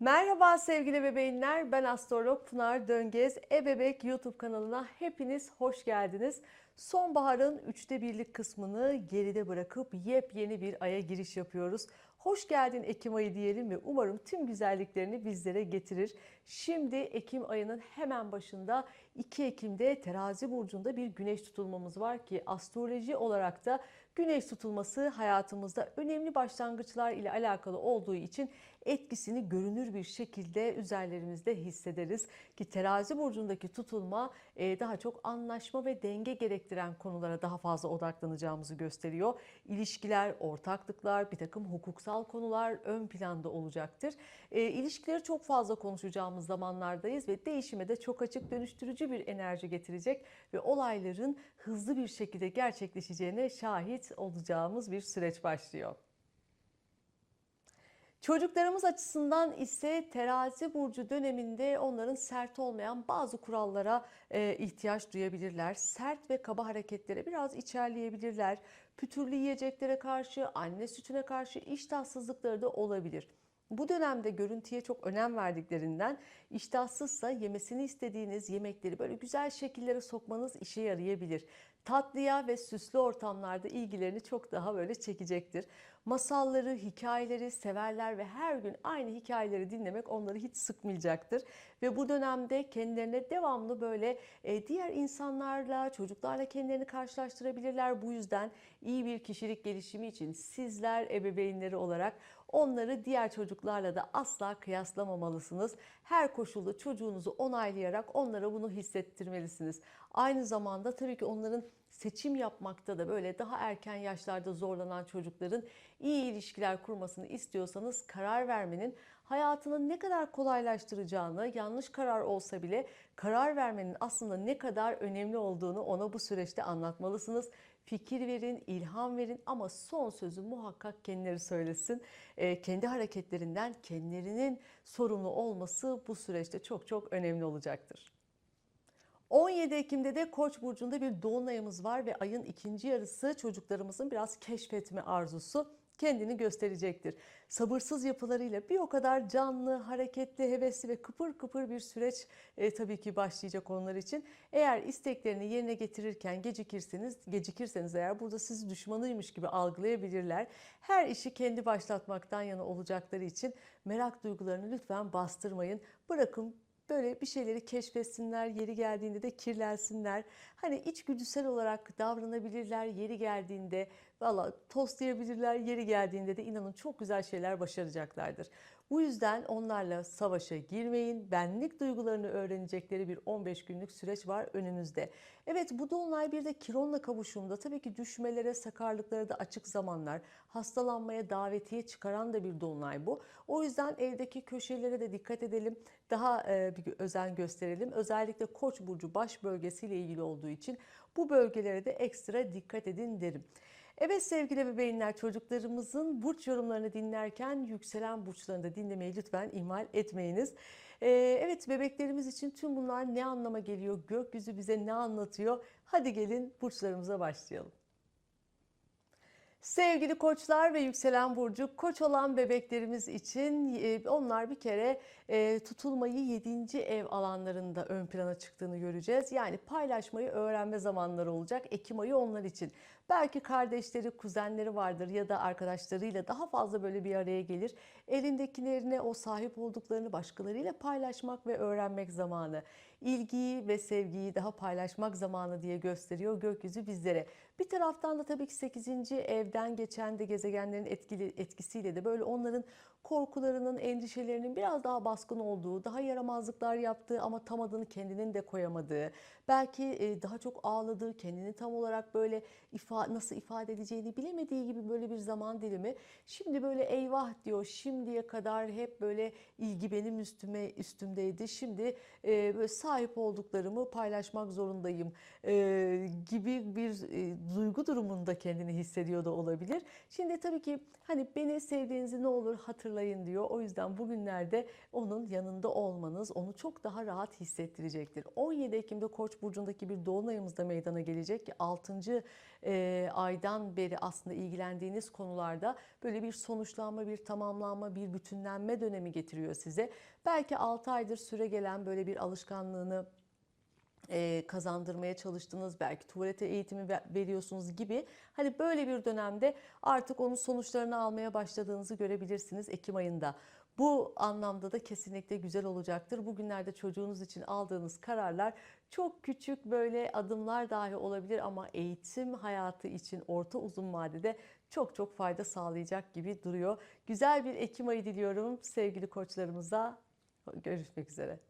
Merhaba sevgili bebeğinler. Ben astrolog Pınar Döngez. Ebebek YouTube kanalına hepiniz hoş geldiniz. Sonbaharın üçte birlik kısmını geride bırakıp yepyeni bir aya giriş yapıyoruz. Hoş geldin Ekim ayı diyelim ve umarım tüm güzelliklerini bizlere getirir. Şimdi Ekim ayının hemen başında 2 Ekim'de terazi burcunda bir güneş tutulmamız var ki astroloji olarak da güneş tutulması hayatımızda önemli başlangıçlar ile alakalı olduğu için etkisini görünür bir şekilde üzerlerimizde hissederiz. Ki terazi burcundaki tutulma e, daha çok anlaşma ve denge gerektiren konulara daha fazla odaklanacağımızı gösteriyor. İlişkiler, ortaklıklar, bir takım hukuksal konular ön planda olacaktır. E, İlişkileri çok fazla konuşacağımız zamanlardayız ve değişime de çok açık dönüştürücü bir enerji getirecek ve olayların hızlı bir şekilde gerçekleşeceğine şahit olacağımız bir süreç başlıyor. Çocuklarımız açısından ise terazi burcu döneminde onların sert olmayan bazı kurallara e, ihtiyaç duyabilirler. Sert ve kaba hareketlere biraz içerleyebilirler. Pütürlü yiyeceklere karşı, anne sütüne karşı iştahsızlıkları da olabilir. Bu dönemde görüntüye çok önem verdiklerinden iştahsızsa yemesini istediğiniz yemekleri böyle güzel şekillere sokmanız işe yarayabilir. Tatlıya ve süslü ortamlarda ilgilerini çok daha böyle çekecektir. Masalları, hikayeleri severler ve her gün aynı hikayeleri dinlemek onları hiç sıkmayacaktır. Ve bu dönemde kendilerine devamlı böyle e, diğer insanlarla, çocuklarla kendilerini karşılaştırabilirler. Bu yüzden iyi bir kişilik gelişimi için sizler ebeveynleri olarak onları diğer çocuklarla da asla kıyaslamamalısınız. Her koşulda çocuğunuzu onaylayarak onlara bunu hissettirmelisiniz. Aynı zamanda tabii ki onların seçim yapmakta da böyle daha erken yaşlarda zorlanan çocukların iyi ilişkiler kurmasını istiyorsanız karar vermenin hayatını ne kadar kolaylaştıracağını, yanlış karar olsa bile karar vermenin aslında ne kadar önemli olduğunu ona bu süreçte anlatmalısınız. Fikir verin, ilham verin ama son sözü muhakkak kendileri söylesin. E, kendi hareketlerinden kendilerinin sorumlu olması bu süreçte çok çok önemli olacaktır. 17 Ekim'de de Koç burcunda bir dolunayımız var ve ayın ikinci yarısı çocuklarımızın biraz keşfetme arzusu kendini gösterecektir. Sabırsız yapılarıyla bir o kadar canlı, hareketli, hevesli ve kıpır kıpır bir süreç e, tabii ki başlayacak onlar için. Eğer isteklerini yerine getirirken gecikirseniz, gecikirseniz eğer burada sizi düşmanıymış gibi algılayabilirler. Her işi kendi başlatmaktan yana olacakları için merak duygularını lütfen bastırmayın. Bırakın böyle bir şeyleri keşfetsinler, yeri geldiğinde de kirlensinler. Hani içgüdüsel olarak davranabilirler yeri geldiğinde. Valla tostlayabilirler yeri geldiğinde de inanın çok güzel şeyler başaracaklardır. Bu yüzden onlarla savaşa girmeyin. Benlik duygularını öğrenecekleri bir 15 günlük süreç var önünüzde. Evet bu dolunay bir de Kiron'la kavuşumda tabii ki düşmelere, sakarlıklara da açık zamanlar. Hastalanmaya davetiye çıkaran da bir dolunay bu. O yüzden evdeki köşelere de dikkat edelim. Daha e, bir özen gösterelim. Özellikle Koç burcu baş bölgesiyle ilgili olduğu için bu bölgelere de ekstra dikkat edin derim. Evet sevgili bebeğinler çocuklarımızın burç yorumlarını dinlerken yükselen burçlarını da dinlemeyi lütfen ihmal etmeyiniz. Ee, evet bebeklerimiz için tüm bunlar ne anlama geliyor? Gökyüzü bize ne anlatıyor? Hadi gelin burçlarımıza başlayalım. Sevgili koçlar ve yükselen burcu koç olan bebeklerimiz için e, onlar bir kere e, tutulmayı 7. ev alanlarında ön plana çıktığını göreceğiz. Yani paylaşmayı öğrenme zamanları olacak Ekim ayı onlar için. Belki kardeşleri, kuzenleri vardır ya da arkadaşlarıyla daha fazla böyle bir araya gelir. Elindekilerine o sahip olduklarını başkalarıyla paylaşmak ve öğrenmek zamanı. İlgiyi ve sevgiyi daha paylaşmak zamanı diye gösteriyor gökyüzü bizlere. Bir taraftan da tabii ki 8. evden geçen de gezegenlerin etkili, etkisiyle de böyle onların korkularının, endişelerinin biraz daha baskın olduğu, daha yaramazlıklar yaptığı ama tam adını kendinin de koyamadığı, belki e, daha çok ağladığı, kendini tam olarak böyle nasıl ifade edeceğini bilemediği gibi böyle bir zaman dilimi. Şimdi böyle eyvah diyor, şimdiye kadar hep böyle ilgi benim üstüme üstümdeydi. Şimdi e, böyle sahip olduklarımı paylaşmak zorundayım e, gibi bir duygu durumunda kendini hissediyor da olabilir. Şimdi tabii ki hani beni sevdiğinizi ne olur hatırlayın hatırlayın diyor. O yüzden bugünlerde onun yanında olmanız onu çok daha rahat hissettirecektir. 17 Ekim'de Koç burcundaki bir dolunayımız da meydana gelecek ki 6. e, aydan beri aslında ilgilendiğiniz konularda böyle bir sonuçlanma, bir tamamlanma, bir bütünlenme dönemi getiriyor size. Belki 6 aydır süre gelen böyle bir alışkanlığını kazandırmaya çalıştınız, belki tuvalete eğitimi ve- veriyorsunuz gibi. Hani böyle bir dönemde artık onun sonuçlarını almaya başladığınızı görebilirsiniz Ekim ayında. Bu anlamda da kesinlikle güzel olacaktır. Bugünlerde çocuğunuz için aldığınız kararlar çok küçük böyle adımlar dahi olabilir ama eğitim hayatı için orta uzun vadede çok çok fayda sağlayacak gibi duruyor. Güzel bir Ekim ayı diliyorum sevgili koçlarımıza. Görüşmek üzere.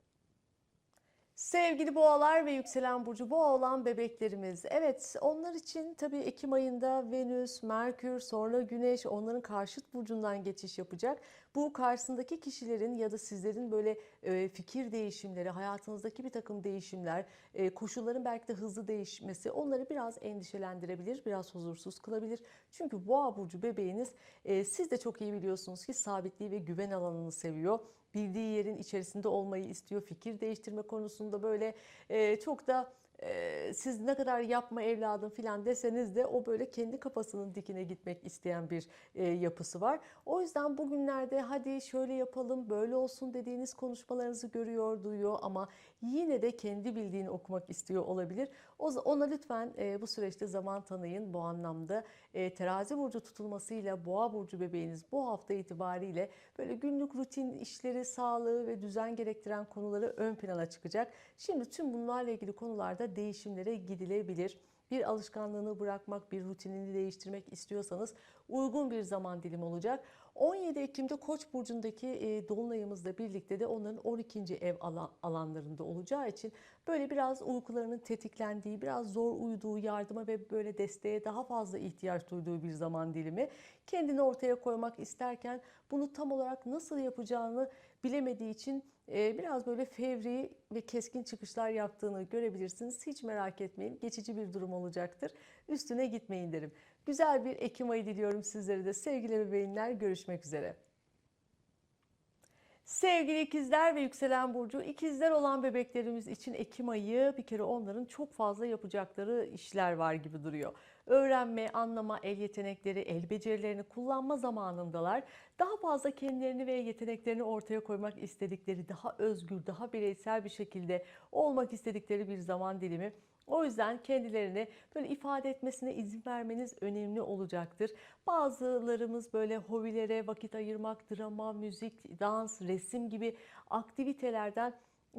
Sevgili boğalar ve yükselen burcu boğa olan bebeklerimiz. Evet onlar için tabii Ekim ayında Venüs, Merkür, sonra Güneş onların karşıt burcundan geçiş yapacak. Bu karşısındaki kişilerin ya da sizlerin böyle e, fikir değişimleri, hayatınızdaki bir takım değişimler, e, koşulların belki de hızlı değişmesi onları biraz endişelendirebilir, biraz huzursuz kılabilir. Çünkü boğa burcu bebeğiniz e, siz de çok iyi biliyorsunuz ki sabitliği ve güven alanını seviyor bildiği yerin içerisinde olmayı istiyor. Fikir değiştirme konusunda böyle e, çok da e, siz ne kadar yapma evladım filan deseniz de o böyle kendi kafasının dikine gitmek isteyen bir e, yapısı var. O yüzden bugünlerde hadi şöyle yapalım böyle olsun dediğiniz konuşmalarınızı görüyor, duyuyor ama yine de kendi bildiğini okumak istiyor olabilir. O, ona lütfen e, bu süreçte zaman tanıyın bu anlamda. E, terazi burcu tutulmasıyla boğa burcu bebeğiniz bu hafta itibariyle böyle günlük rutin işleri, sağlığı ve düzen gerektiren konuları ön plana çıkacak. Şimdi tüm bunlarla ilgili konularda değişimlere gidilebilir. Bir alışkanlığını bırakmak, bir rutinini değiştirmek istiyorsanız uygun bir zaman dilimi olacak. 17 Ekim'de Koç burcundaki e, dolunayımızla birlikte de onların 12. ev alan- alanlarında olacağı için böyle biraz uykularının tetiklendiği, biraz zor uyuduğu, yardıma ve böyle desteğe daha fazla ihtiyaç duyduğu bir zaman dilimi. Kendini ortaya koymak isterken bunu tam olarak nasıl yapacağını bilemediği için e, biraz böyle fevri ve keskin çıkışlar yaptığını görebilirsiniz. Hiç merak etmeyin. Geçici bir durum olacaktır. Üstüne gitmeyin derim. Güzel bir Ekim ayı diliyorum sizlere de. Sevgili bebeğinler görüşmek üzere. Sevgili ikizler ve yükselen burcu, ikizler olan bebeklerimiz için Ekim ayı bir kere onların çok fazla yapacakları işler var gibi duruyor. Öğrenme, anlama, el yetenekleri, el becerilerini kullanma zamanındalar. Daha fazla kendilerini ve yeteneklerini ortaya koymak istedikleri, daha özgür, daha bireysel bir şekilde olmak istedikleri bir zaman dilimi. O yüzden kendilerini böyle ifade etmesine izin vermeniz önemli olacaktır. Bazılarımız böyle hobilere vakit ayırmak, drama, müzik, dans, resim gibi aktivitelerden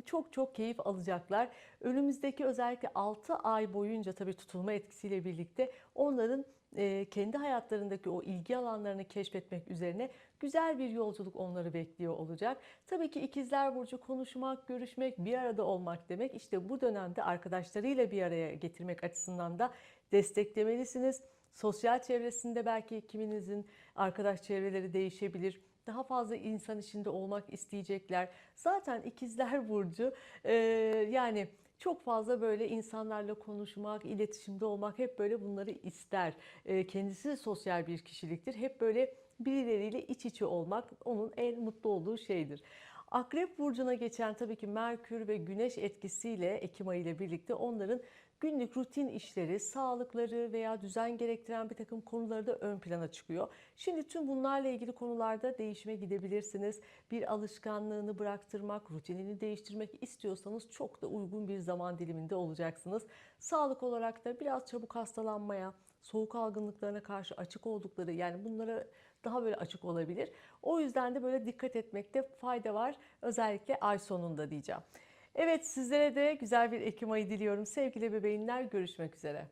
çok çok keyif alacaklar. Önümüzdeki özellikle 6 ay boyunca tabii tutulma etkisiyle birlikte onların e, kendi hayatlarındaki o ilgi alanlarını keşfetmek üzerine güzel bir yolculuk onları bekliyor olacak. Tabii ki ikizler burcu konuşmak, görüşmek, bir arada olmak demek. İşte bu dönemde arkadaşlarıyla bir araya getirmek açısından da desteklemelisiniz. Sosyal çevresinde belki kiminizin arkadaş çevreleri değişebilir daha fazla insan içinde olmak isteyecekler. Zaten ikizler burcu e, yani çok fazla böyle insanlarla konuşmak, iletişimde olmak hep böyle bunları ister. E, kendisi sosyal bir kişiliktir. Hep böyle birileriyle iç içe olmak onun en mutlu olduğu şeydir. Akrep burcuna geçen tabii ki Merkür ve Güneş etkisiyle Ekim ayı ile birlikte onların günlük rutin işleri, sağlıkları veya düzen gerektiren bir takım konuları da ön plana çıkıyor. Şimdi tüm bunlarla ilgili konularda değişime gidebilirsiniz. Bir alışkanlığını bıraktırmak, rutinini değiştirmek istiyorsanız çok da uygun bir zaman diliminde olacaksınız. Sağlık olarak da biraz çabuk hastalanmaya, soğuk algınlıklarına karşı açık oldukları yani bunlara daha böyle açık olabilir. O yüzden de böyle dikkat etmekte fayda var. Özellikle ay sonunda diyeceğim. Evet sizlere de güzel bir Ekim ayı diliyorum. Sevgili bebeğinler görüşmek üzere.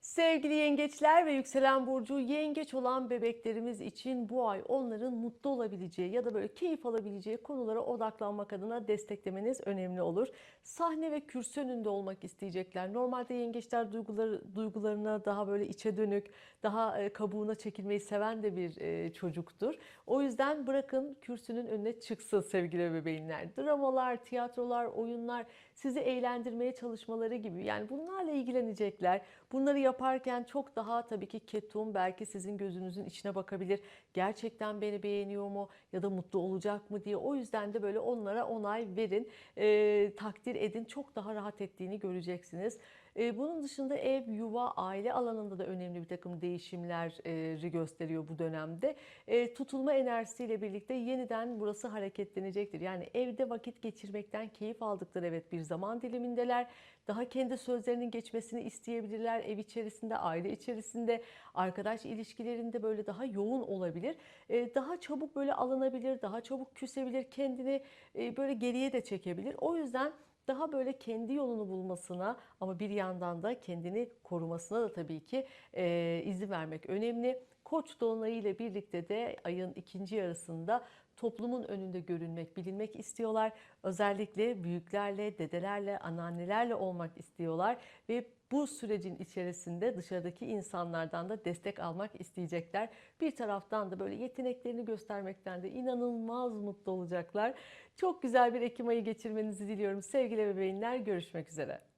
Sevgili yengeçler ve yükselen burcu yengeç olan bebeklerimiz için bu ay onların mutlu olabileceği ya da böyle keyif alabileceği konulara odaklanmak adına desteklemeniz önemli olur. Sahne ve kürsü önünde olmak isteyecekler. Normalde yengeçler duyguları, duygularına daha böyle içe dönük, daha e, kabuğuna çekilmeyi seven de bir e, çocuktur. O yüzden bırakın kürsünün önüne çıksın sevgili bebeğinler. Dramalar, tiyatrolar, oyunlar sizi eğlendirmeye çalışmaları gibi yani bunlarla ilgilenecekler. Bunları yaparken çok daha tabii ki ketum belki sizin gözünüzün içine bakabilir. Gerçekten beni beğeniyor mu ya da mutlu olacak mı diye. O yüzden de böyle onlara onay verin, e, takdir edin. Çok daha rahat ettiğini göreceksiniz. E, bunun dışında ev, yuva, aile alanında da önemli bir takım değişimleri gösteriyor bu dönemde. E, tutulma enerjisiyle birlikte yeniden burası hareketlenecektir. Yani evde vakit geçirmekten keyif aldıkları evet bir zaman dilimindeler. Daha kendi sözlerinin geçmesini isteyebilirler ev içerisinde, aile içerisinde, arkadaş ilişkilerinde böyle daha yoğun olabilir. E, daha çabuk böyle alınabilir, daha çabuk küsebilir, kendini e, böyle geriye de çekebilir. O yüzden daha böyle kendi yolunu bulmasına ama bir yandan da kendini korumasına da tabii ki e, izin vermek önemli. Koç dolunayı ile birlikte de ayın ikinci yarısında toplumun önünde görünmek, bilinmek istiyorlar. Özellikle büyüklerle, dedelerle, anneannelerle olmak istiyorlar ve bu sürecin içerisinde dışarıdaki insanlardan da destek almak isteyecekler. Bir taraftan da böyle yeteneklerini göstermekten de inanılmaz mutlu olacaklar. Çok güzel bir Ekim ayı geçirmenizi diliyorum sevgili bebeğinler. Görüşmek üzere.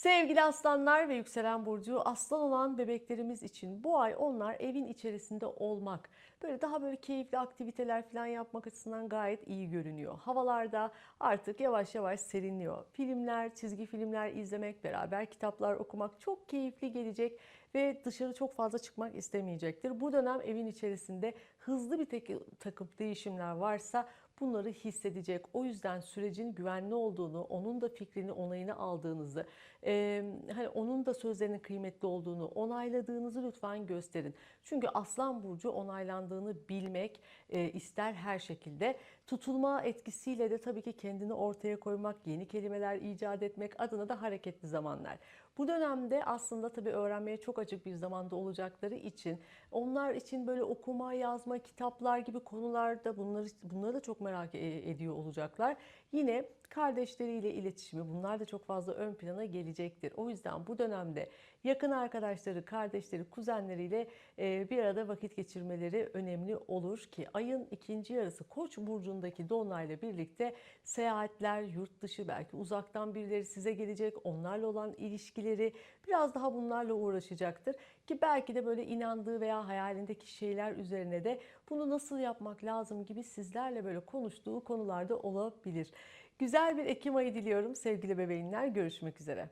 Sevgili aslanlar ve yükselen burcu aslan olan bebeklerimiz için bu ay onlar evin içerisinde olmak, böyle daha böyle keyifli aktiviteler falan yapmak açısından gayet iyi görünüyor. Havalarda artık yavaş yavaş serinliyor. Filmler, çizgi filmler izlemek, beraber kitaplar okumak çok keyifli gelecek ve dışarı çok fazla çıkmak istemeyecektir. Bu dönem evin içerisinde hızlı bir takım değişimler varsa bunları hissedecek. O yüzden sürecin güvenli olduğunu, onun da fikrini, onayını aldığınızı, e, hani onun da sözlerinin kıymetli olduğunu, onayladığınızı lütfen gösterin. Çünkü Aslan Burcu onaylandığını bilmek e, ister her şekilde. Tutulma etkisiyle de tabii ki kendini ortaya koymak, yeni kelimeler icat etmek adına da hareketli zamanlar. Bu dönemde aslında tabii öğrenmeye çok açık bir zamanda olacakları için onlar için böyle okuma, yazma, kitaplar gibi konularda bunları bunları da çok merak e, ediyor olacaklar. Yine kardeşleriyle iletişimi bunlar da çok fazla ön plana gelecektir. O yüzden bu dönemde yakın arkadaşları, kardeşleri, kuzenleriyle e, bir arada vakit geçirmeleri önemli olur ki ayın ikinci yarısı Koç burcundaki dolunayla birlikte seyahatler, yurt dışı belki uzaktan birileri size gelecek, onlarla olan ilişkileri biraz daha bunlarla uğraşacaktır ki belki de böyle inandığı veya hayalindeki şeyler üzerine de bunu nasıl yapmak lazım gibi sizlerle böyle konuştuğu konularda olabilir. Güzel bir Ekim ayı diliyorum sevgili bebeğinler. Görüşmek üzere.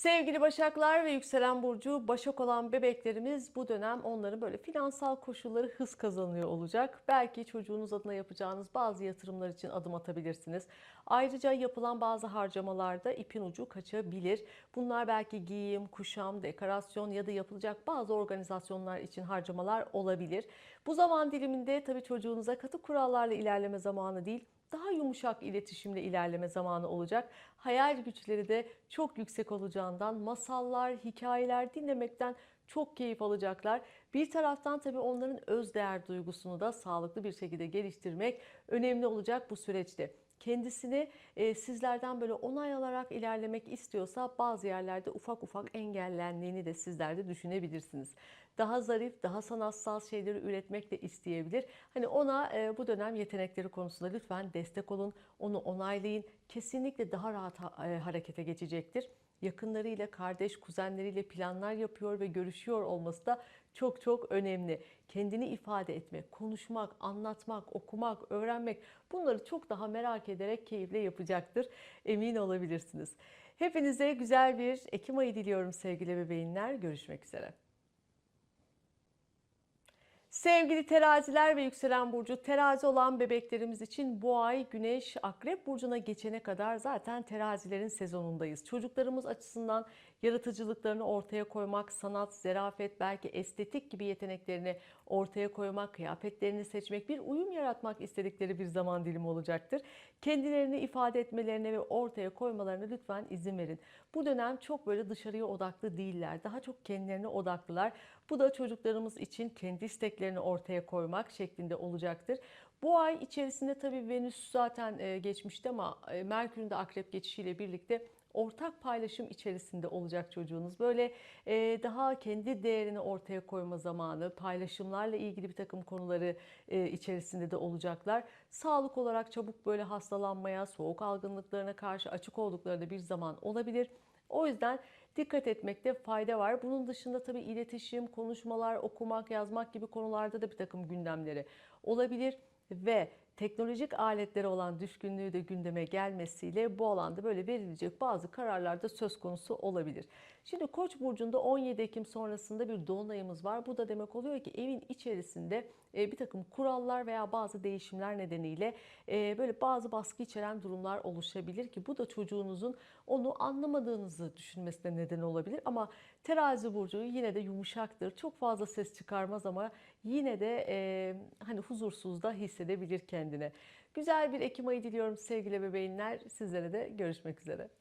Sevgili Başaklar ve yükselen burcu Başak olan bebeklerimiz bu dönem onların böyle finansal koşulları hız kazanıyor olacak. Belki çocuğunuz adına yapacağınız bazı yatırımlar için adım atabilirsiniz. Ayrıca yapılan bazı harcamalarda ipin ucu kaçabilir. Bunlar belki giyim, kuşam, dekorasyon ya da yapılacak bazı organizasyonlar için harcamalar olabilir. Bu zaman diliminde tabii çocuğunuza katı kurallarla ilerleme zamanı değil, daha yumuşak iletişimle ilerleme zamanı olacak. Hayal güçleri de çok yüksek olacağından masallar, hikayeler dinlemekten çok keyif alacaklar. Bir taraftan tabii onların öz değer duygusunu da sağlıklı bir şekilde geliştirmek önemli olacak bu süreçte kendisini e, sizlerden böyle onay alarak ilerlemek istiyorsa bazı yerlerde ufak ufak engellendiğini de sizler de düşünebilirsiniz daha zarif, daha sanatsal şeyleri üretmek de isteyebilir. Hani ona e, bu dönem yetenekleri konusunda lütfen destek olun, onu onaylayın. Kesinlikle daha rahat e, harekete geçecektir yakınlarıyla, kardeş, kuzenleriyle planlar yapıyor ve görüşüyor olması da çok çok önemli. Kendini ifade etmek, konuşmak, anlatmak, okumak, öğrenmek bunları çok daha merak ederek keyifle yapacaktır. Emin olabilirsiniz. Hepinize güzel bir Ekim ayı diliyorum sevgili bebeğinler. Görüşmek üzere. Sevgili teraziler ve yükselen burcu terazi olan bebeklerimiz için bu ay güneş akrep burcuna geçene kadar zaten terazilerin sezonundayız. Çocuklarımız açısından yaratıcılıklarını ortaya koymak, sanat, zerafet, belki estetik gibi yeteneklerini ortaya koymak, kıyafetlerini seçmek, bir uyum yaratmak istedikleri bir zaman dilimi olacaktır. Kendilerini ifade etmelerine ve ortaya koymalarına lütfen izin verin. Bu dönem çok böyle dışarıya odaklı değiller. Daha çok kendilerine odaklılar. Bu da çocuklarımız için kendi isteklerini ortaya koymak şeklinde olacaktır. Bu ay içerisinde tabii Venüs zaten e, geçmişti ama e, Merkür'ün de akrep geçişiyle birlikte ortak paylaşım içerisinde olacak çocuğunuz. Böyle e, daha kendi değerini ortaya koyma zamanı, paylaşımlarla ilgili bir takım konuları e, içerisinde de olacaklar. Sağlık olarak çabuk böyle hastalanmaya, soğuk algınlıklarına karşı açık oldukları da bir zaman olabilir. O yüzden dikkat etmekte fayda var. Bunun dışında tabii iletişim, konuşmalar, okumak, yazmak gibi konularda da bir takım gündemleri olabilir ve teknolojik aletlere olan düşkünlüğü de gündeme gelmesiyle bu alanda böyle verilecek bazı kararlar da söz konusu olabilir. Şimdi Koç burcunda 17 Ekim sonrasında bir dolunayımız var. Bu da demek oluyor ki evin içerisinde bir takım kurallar veya bazı değişimler nedeniyle e, böyle bazı baskı içeren durumlar oluşabilir ki bu da çocuğunuzun onu anlamadığınızı düşünmesine neden olabilir. Ama terazi burcu yine de yumuşaktır. Çok fazla ses çıkarmaz ama yine de e, hani huzursuz da hissedebilir kendine. Güzel bir Ekim ayı diliyorum sevgili bebeğinler. Sizlere de görüşmek üzere.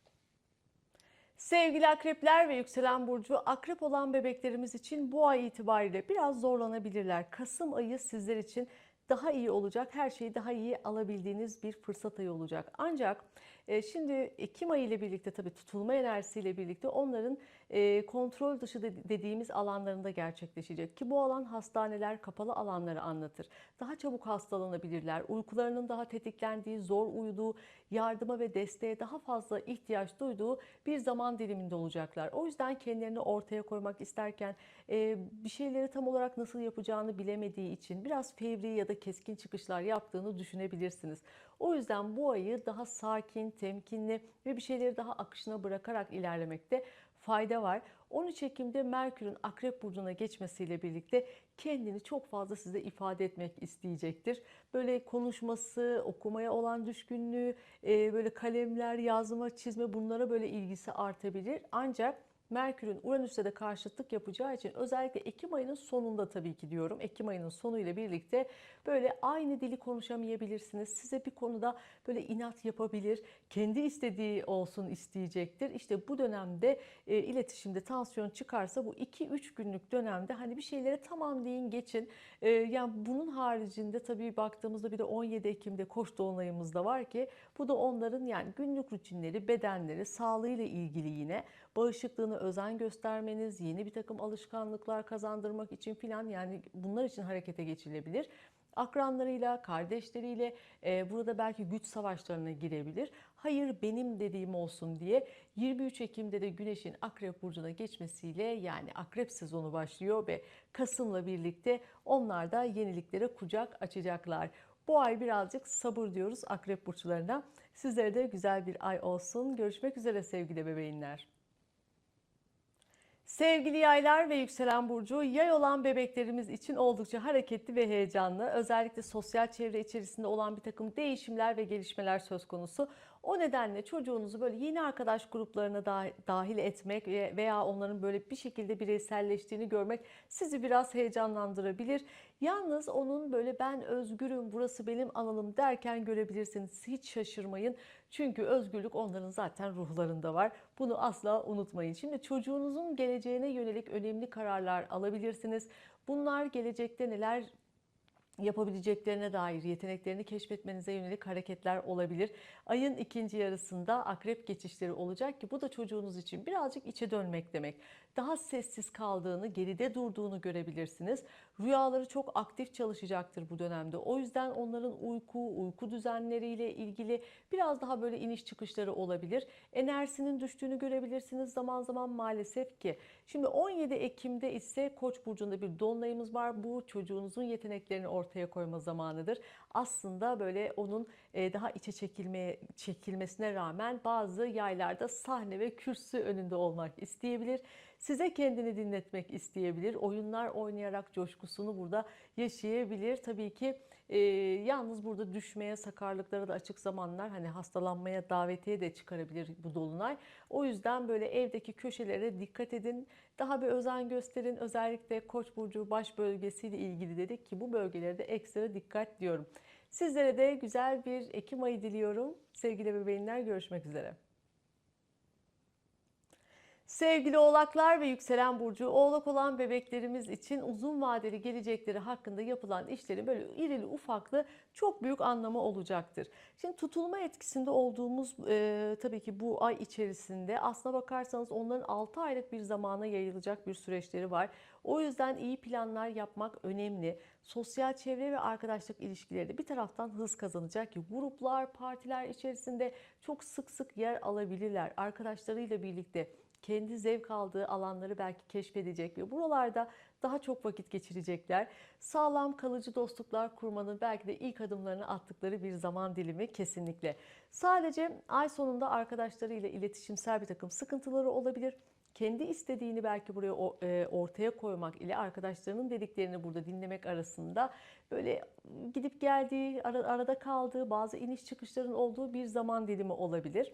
Sevgili akrepler ve yükselen burcu akrep olan bebeklerimiz için bu ay itibariyle biraz zorlanabilirler. Kasım ayı sizler için daha iyi olacak, her şeyi daha iyi alabildiğiniz bir fırsat ayı olacak. Ancak şimdi Ekim ayı ile birlikte tabii tutulma enerjisiyle birlikte onların e, kontrol dışı dediğimiz alanlarında gerçekleşecek. Ki bu alan hastaneler, kapalı alanları anlatır. Daha çabuk hastalanabilirler. Uykularının daha tetiklendiği, zor uyuduğu, yardıma ve desteğe daha fazla ihtiyaç duyduğu bir zaman diliminde olacaklar. O yüzden kendilerini ortaya koymak isterken e, bir şeyleri tam olarak nasıl yapacağını bilemediği için biraz fevri ya da keskin çıkışlar yaptığını düşünebilirsiniz. O yüzden bu ayı daha sakin, temkinli ve bir şeyleri daha akışına bırakarak ilerlemekte fayda var. 13 Ekim'de Merkür'ün Akrep Burcu'na geçmesiyle birlikte kendini çok fazla size ifade etmek isteyecektir. Böyle konuşması, okumaya olan düşkünlüğü, e, böyle kalemler, yazma, çizme bunlara böyle ilgisi artabilir. Ancak Merkür'ün Uranüs'e de karşıtlık yapacağı için özellikle Ekim ayının sonunda tabii ki diyorum. Ekim ayının sonuyla birlikte böyle aynı dili konuşamayabilirsiniz. Size bir konuda böyle inat yapabilir. Kendi istediği olsun isteyecektir. İşte bu dönemde e, iletişimde tansiyon çıkarsa bu 2-3 günlük dönemde hani bir şeylere tamam deyin geçin. E, yani bunun haricinde tabii baktığımızda bir de 17 Ekim'de koş dolunayımız da var ki bu da onların yani günlük rutinleri, bedenleri, sağlığıyla ilgili yine bağışıklığını özen göstermeniz, yeni bir takım alışkanlıklar kazandırmak için filan yani bunlar için harekete geçilebilir akranlarıyla, kardeşleriyle e, burada belki güç savaşlarına girebilir. Hayır benim dediğim olsun diye 23 Ekim'de de Güneş'in Akrep Burcu'na geçmesiyle yani Akrep sezonu başlıyor ve Kasım'la birlikte onlar da yeniliklere kucak açacaklar. Bu ay birazcık sabır diyoruz Akrep burçlarına. Sizlere de güzel bir ay olsun. Görüşmek üzere sevgili bebeğinler. Sevgili yaylar ve yükselen burcu yay olan bebeklerimiz için oldukça hareketli ve heyecanlı. Özellikle sosyal çevre içerisinde olan bir takım değişimler ve gelişmeler söz konusu. O nedenle çocuğunuzu böyle yeni arkadaş gruplarına dahil etmek veya onların böyle bir şekilde bireyselleştiğini görmek sizi biraz heyecanlandırabilir. Yalnız onun böyle ben özgürüm, burası benim alanım derken görebilirsiniz. Hiç şaşırmayın. Çünkü özgürlük onların zaten ruhlarında var. Bunu asla unutmayın. Şimdi çocuğunuzun geleceğine yönelik önemli kararlar alabilirsiniz. Bunlar gelecekte neler yapabileceklerine dair yeteneklerini keşfetmenize yönelik hareketler olabilir. Ayın ikinci yarısında akrep geçişleri olacak ki bu da çocuğunuz için birazcık içe dönmek demek. Daha sessiz kaldığını, geride durduğunu görebilirsiniz. Rüyaları çok aktif çalışacaktır bu dönemde. O yüzden onların uyku, uyku düzenleriyle ilgili biraz daha böyle iniş çıkışları olabilir. Enerjisinin düştüğünü görebilirsiniz zaman zaman maalesef ki. Şimdi 17 Ekim'de ise Koç burcunda bir dolunayımız var. Bu çocuğunuzun yeteneklerini ortaya koyma zamanıdır. Aslında böyle onun daha içe çekilmeye çekilmesine rağmen bazı yaylarda sahne ve kürsü önünde olmak isteyebilir. Size kendini dinletmek isteyebilir. Oyunlar oynayarak coşkusunu burada yaşayabilir. Tabii ki e, yalnız burada düşmeye, sakarlıklara da açık zamanlar hani hastalanmaya davetiye de çıkarabilir bu dolunay. O yüzden böyle evdeki köşelere dikkat edin. Daha bir özen gösterin. Özellikle Koç burcu baş bölgesiyle ilgili dedik ki bu bölgelere de ekstra dikkat diyorum. Sizlere de güzel bir Ekim ayı diliyorum. Sevgili bebeğinler görüşmek üzere. Sevgili oğlaklar ve yükselen burcu oğlak olan bebeklerimiz için uzun vadeli gelecekleri hakkında yapılan işlerin böyle irili ufaklı çok büyük anlamı olacaktır. Şimdi tutulma etkisinde olduğumuz e, tabii ki bu ay içerisinde aslına bakarsanız onların 6 aylık bir zamana yayılacak bir süreçleri var. O yüzden iyi planlar yapmak önemli. Sosyal çevre ve arkadaşlık ilişkileri bir taraftan hız kazanacak ki gruplar, partiler içerisinde çok sık sık yer alabilirler. Arkadaşlarıyla birlikte kendi zevk aldığı alanları belki keşfedecek ve buralarda daha çok vakit geçirecekler. Sağlam kalıcı dostluklar kurmanın belki de ilk adımlarını attıkları bir zaman dilimi kesinlikle. Sadece ay sonunda arkadaşlarıyla iletişimsel bir takım sıkıntıları olabilir. Kendi istediğini belki buraya e, ortaya koymak ile arkadaşlarının dediklerini burada dinlemek arasında böyle gidip geldiği, arada kaldığı, bazı iniş çıkışların olduğu bir zaman dilimi olabilir.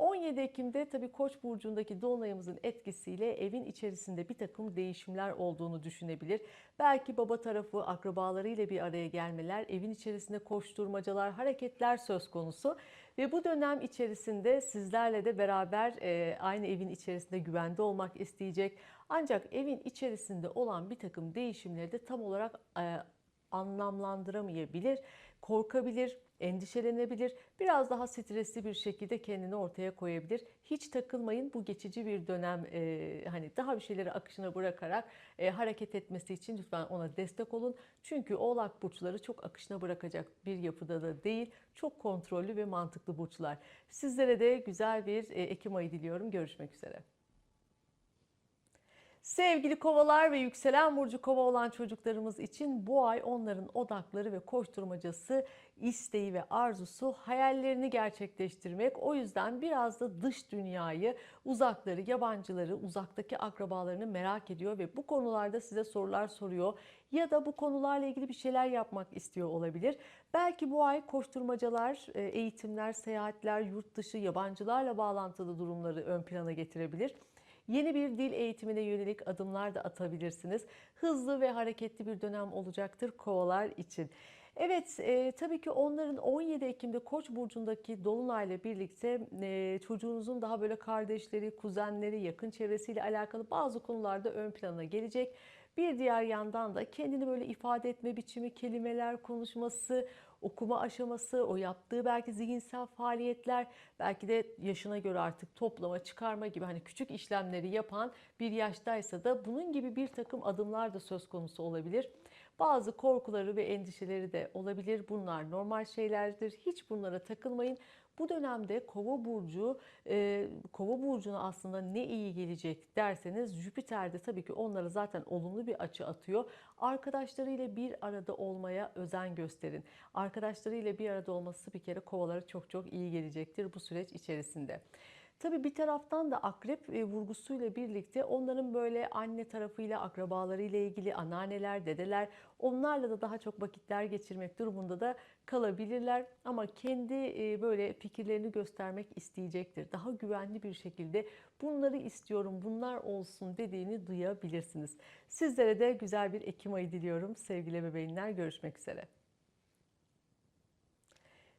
17 Ekim'de tabii Koç burcundaki dolunayımızın etkisiyle evin içerisinde bir takım değişimler olduğunu düşünebilir. Belki baba tarafı akrabalarıyla bir araya gelmeler, evin içerisinde koşturmacalar, hareketler söz konusu. Ve bu dönem içerisinde sizlerle de beraber e, aynı evin içerisinde güvende olmak isteyecek. Ancak evin içerisinde olan bir takım değişimleri de tam olarak e, anlamlandıramayabilir, korkabilir, endişelenebilir, biraz daha stresli bir şekilde kendini ortaya koyabilir. Hiç takılmayın bu geçici bir dönem e, hani daha bir şeyleri akışına bırakarak e, hareket etmesi için lütfen ona destek olun. Çünkü oğlak burçları çok akışına bırakacak bir yapıda da değil. Çok kontrollü ve mantıklı burçlar. Sizlere de güzel bir e, Ekim ayı diliyorum. Görüşmek üzere. Sevgili kovalar ve yükselen burcu kova olan çocuklarımız için bu ay onların odakları ve koşturmacası, isteği ve arzusu hayallerini gerçekleştirmek. O yüzden biraz da dış dünyayı, uzakları, yabancıları, uzaktaki akrabalarını merak ediyor ve bu konularda size sorular soruyor ya da bu konularla ilgili bir şeyler yapmak istiyor olabilir. Belki bu ay koşturmacalar, e, eğitimler, seyahatler, yurt dışı, yabancılarla bağlantılı durumları ön plana getirebilir. Yeni bir dil eğitimine yönelik adımlar da atabilirsiniz. Hızlı ve hareketli bir dönem olacaktır kovalar için. Evet, e, tabii ki onların 17 Ekim'de Koç burcundaki dolunayla birlikte e, çocuğunuzun daha böyle kardeşleri, kuzenleri, yakın çevresiyle alakalı bazı konularda ön plana gelecek. Bir diğer yandan da kendini böyle ifade etme biçimi, kelimeler konuşması, okuma aşaması, o yaptığı belki zihinsel faaliyetler, belki de yaşına göre artık toplama, çıkarma gibi hani küçük işlemleri yapan bir yaştaysa da bunun gibi bir takım adımlar da söz konusu olabilir. Bazı korkuları ve endişeleri de olabilir. Bunlar normal şeylerdir. Hiç bunlara takılmayın. Bu dönemde Kova burcu, e, Kova burcuna aslında ne iyi gelecek derseniz Jüpiter de tabii ki onlara zaten olumlu bir açı atıyor. Arkadaşlarıyla bir arada olmaya özen gösterin. Arkadaşlarıyla bir arada olması bir kere kovalara çok çok iyi gelecektir bu süreç içerisinde. Tabii bir taraftan da akrep e, vurgusuyla birlikte onların böyle anne tarafıyla, akrabalarıyla ilgili anneanneler, dedeler onlarla da daha çok vakitler geçirmek durumunda da kalabilirler. Ama kendi e, böyle fikirlerini göstermek isteyecektir. Daha güvenli bir şekilde bunları istiyorum, bunlar olsun dediğini duyabilirsiniz. Sizlere de güzel bir Ekim ayı diliyorum sevgili bebeğinler. Görüşmek üzere.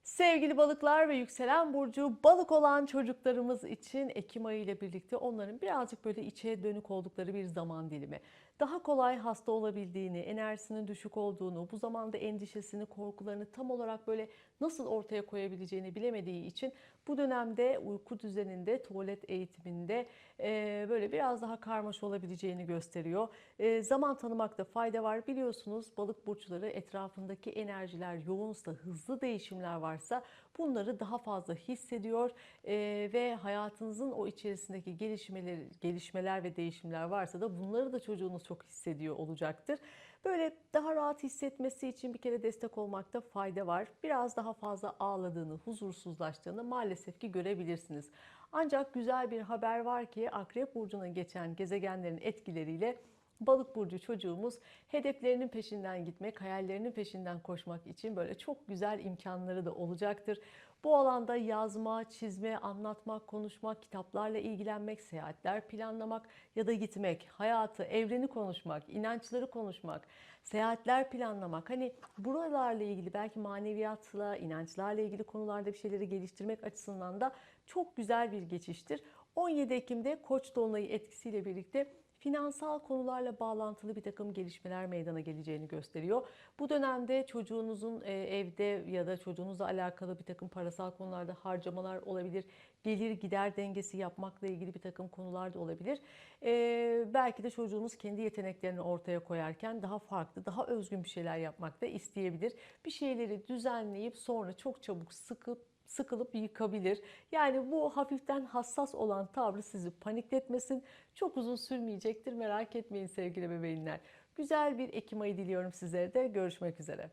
Sevgili balıklar ve yükselen burcu balık olan çocuklarımız için Ekim ayı ile birlikte onların birazcık böyle içe dönük oldukları bir zaman dilimi daha kolay hasta olabildiğini, enerjisinin düşük olduğunu, bu zamanda endişesini, korkularını tam olarak böyle nasıl ortaya koyabileceğini bilemediği için bu dönemde uyku düzeninde, tuvalet eğitiminde e, böyle biraz daha karmaş olabileceğini gösteriyor. E, zaman tanımakta fayda var. Biliyorsunuz balık burçları etrafındaki enerjiler yoğunsa, hızlı değişimler varsa bunları daha fazla hissediyor e, ve hayatınızın o içerisindeki gelişmeler, gelişmeler ve değişimler varsa da bunları da çocuğunuz çok hissediyor olacaktır. Böyle daha rahat hissetmesi için bir kere destek olmakta fayda var. Biraz daha fazla ağladığını, huzursuzlaştığını maalesef ki görebilirsiniz. Ancak güzel bir haber var ki Akrep Burcu'na geçen gezegenlerin etkileriyle Balık burcu çocuğumuz hedeflerinin peşinden gitmek, hayallerinin peşinden koşmak için böyle çok güzel imkanları da olacaktır. Bu alanda yazma, çizme, anlatmak, konuşmak, kitaplarla ilgilenmek, seyahatler planlamak ya da gitmek, hayatı, evreni konuşmak, inançları konuşmak, seyahatler planlamak. Hani buralarla ilgili belki maneviyatla, inançlarla ilgili konularda bir şeyleri geliştirmek açısından da çok güzel bir geçiştir. 17 Ekim'de Koç dolunayı etkisiyle birlikte finansal konularla bağlantılı bir takım gelişmeler meydana geleceğini gösteriyor. Bu dönemde çocuğunuzun e, evde ya da çocuğunuzla alakalı bir takım parasal konularda harcamalar olabilir. Gelir gider dengesi yapmakla ilgili bir takım konular da olabilir. E, belki de çocuğunuz kendi yeteneklerini ortaya koyarken daha farklı, daha özgün bir şeyler yapmak da isteyebilir. Bir şeyleri düzenleyip sonra çok çabuk sıkıp sıkılıp yıkabilir. Yani bu hafiften hassas olan tavrı sizi panikletmesin. Çok uzun sürmeyecektir merak etmeyin sevgili bebeğinler. Güzel bir Ekim ayı diliyorum sizlere de. Görüşmek üzere.